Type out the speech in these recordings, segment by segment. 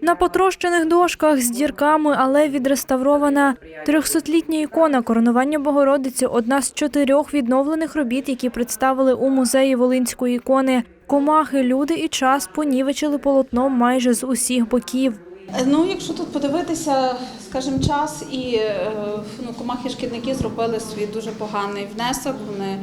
На потрощених дошках з дірками, але відреставрована трьохсотлітня ікона коронування Богородиці одна з чотирьох відновлених робіт, які представили у музеї Волинської ікони. Комахи, люди і час понівечили полотно майже з усіх боків. Ну, якщо тут подивитися, скажімо, час і е, ну, комахи шкідники зробили свій дуже поганий внесок. Вони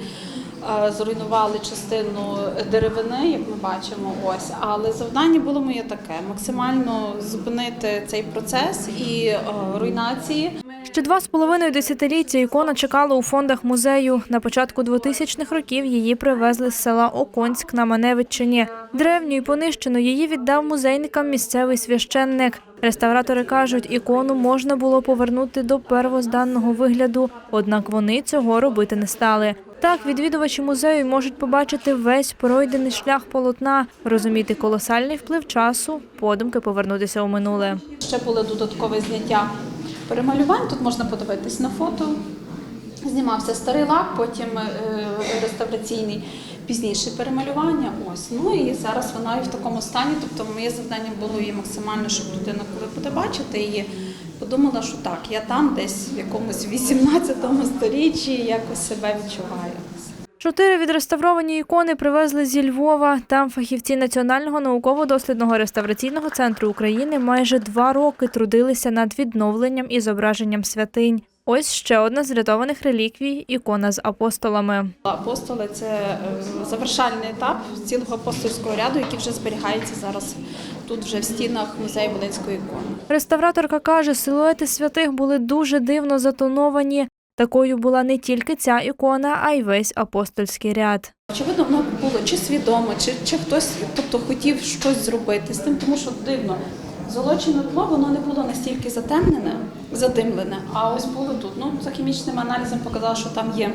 зруйнували частину деревини, як ми бачимо. Ось, але завдання було моє таке: максимально зупинити цей процес і е, руйнації. Ще два з половиною десятиліття ікона чекала у фондах музею. На початку 2000-х років її привезли з села Оконськ на Маневиччині. Древню і понищену її віддав музейникам місцевий священник. Реставратори кажуть, ікону можна було повернути до первозданного вигляду, однак вони цього робити не стали. Так, відвідувачі музею можуть побачити весь пройдений шлях полотна, розуміти колосальний вплив часу, подумки повернутися у минуле. Ще було додаткове зняття перемалювань. Тут можна подивитись на фото. Знімався старий лак, потім е, реставраційний пізніше перемалювання. Ось ну і зараз вона і в такому стані. Тобто, моє завдання було її максимально, щоб людина, коли буде бачити її, подумала, що так, я там десь в якомусь 18 сторіччі якось себе відчуваю. Чотири відреставровані ікони привезли зі Львова. Там фахівці Національного науково-дослідного реставраційного центру України майже два роки трудилися над відновленням і зображенням святинь. Ось ще одна з врятованих реліквій – ікона з апостолами. Апостоли це е, завершальний етап цілого апостольського ряду, який вже зберігається зараз тут, вже в стінах музею Волинської ікони. Реставраторка каже, силуети святих були дуже дивно затоновані. Такою була не тільки ця ікона, а й весь апостольський ряд. Очевидно, воно було чи свідомо, чи, чи хтось тобто, хотів щось зробити з тим, тому що дивно. Золочене тло воно не було настільки затемнене, задимлене, а ось було тут. Ну, за хімічним аналізом показало, що там є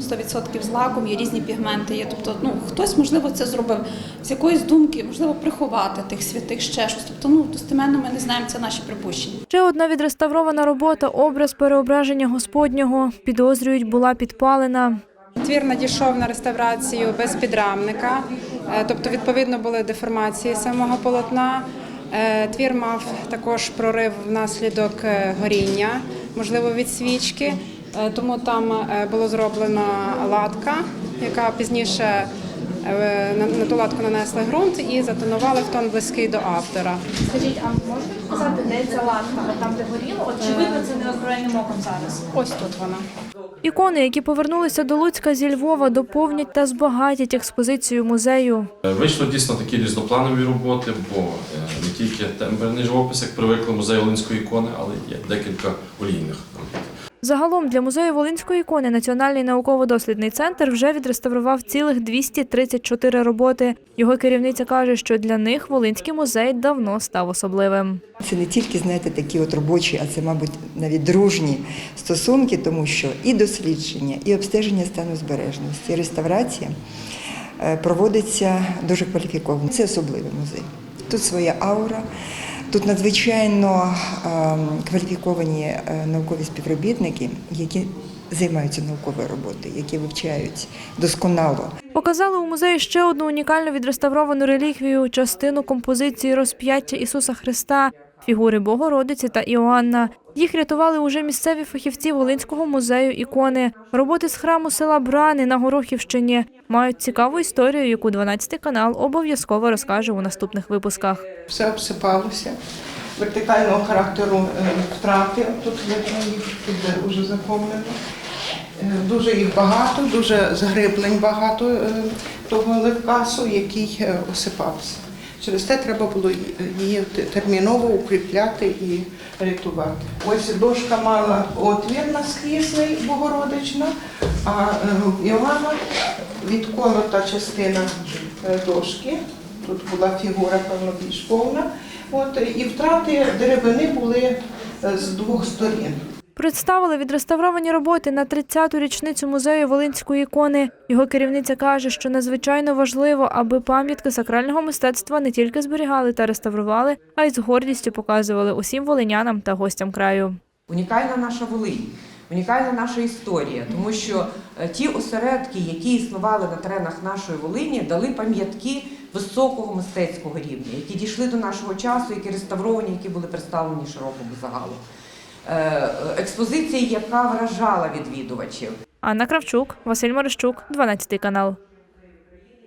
100% злаком, є різні пігменти. Є. Тобто, ну, хтось, можливо, це зробив з якоїсь думки, можливо, приховати тих святих ще щось. Тобто, ну, достеменно ми не знаємо, це наші припущення. Ще одна відреставрована робота – образ переображення Господнього. Підозрюють, була підпалена. Твір надійшов на реставрацію без підрамника, е, тобто відповідно були деформації самого полотна. Е, Твір мав також прорив внаслідок е, горіння, можливо, від свічки, Е, тому там було зроблено латка, яка пізніше на на ту латку нанесли ґрунт і затонували в тон близький до автора. Скажіть, а можете сказати, де ця латка? От там, де горіло? От чи видно це неозброєним оком зараз? Ось тут вона. Ікони, які повернулися до Луцька зі Львова, доповнять та збагатять експозицію музею. Е, Вийшли дійсно такі різнопланові роботи, бо е, не тільки темберний живопис, як привикли музей Волинської ікони, але є декілька олійних. Загалом для музею Волинської ікони Національний науково-дослідний центр вже відреставрував цілих 234 роботи. Його керівниця каже, що для них Волинський музей давно став особливим. Це не тільки знаєте такі от робочі, а це, мабуть, навіть дружні стосунки, тому що і дослідження, і обстеження стану збережності, і реставрація е, проводиться дуже кваліфіковано. Це особливий музей. Тут своя аура. Тут надзвичайно ем, кваліфіковані е, наукові співробітники, які займаються науковою роботою, які вивчають досконало. Показали у музеї ще одну унікальну відреставровану реліквію – частину композиції розп'яття Ісуса Христа, фігури Богородиці та Іоанна. Їх рятували уже місцеві фахівці Волинського музею ікони. Роботи з храму села Брани на Горохівщині мають цікаву історію, яку 12 канал обов'язково розкаже у наступних випусках. все обсипалося. Вертикального характеру е, втрати, тут їх тут вже заповнено. Е, Дуже їх багато, дуже загриблень багато е, того левкасу, який осипався. Через те треба було її терміново укріпляти і рятувати. Ось дошка мала отвір наскрізний Богородична, а е, Іоанна відколота частина е, дошки. Тут була фігура, певно, більш повна. От, і втрати деревини були е, з двох сторін. Представили відреставровані роботи на 30-ту річницю музею Волинської ікони. Його керівниця каже, що надзвичайно важливо, аби пам'ятки сакрального мистецтва не тільки зберігали та реставрували, а й з гордістю показували усім волинянам та гостям краю. Унікальна наша Волинь, унікальна наша історія, тому що е, ті осередки, які існували на теренах нашої Волині, дали пам'ятки високого мистецького рівня, які дійшли до нашого часу, які реставровані, які були представлені широкому загалу. Е, експозиції, яка вражала відвідувачів. Анна Кравчук, Василь Морищук, 12 канал.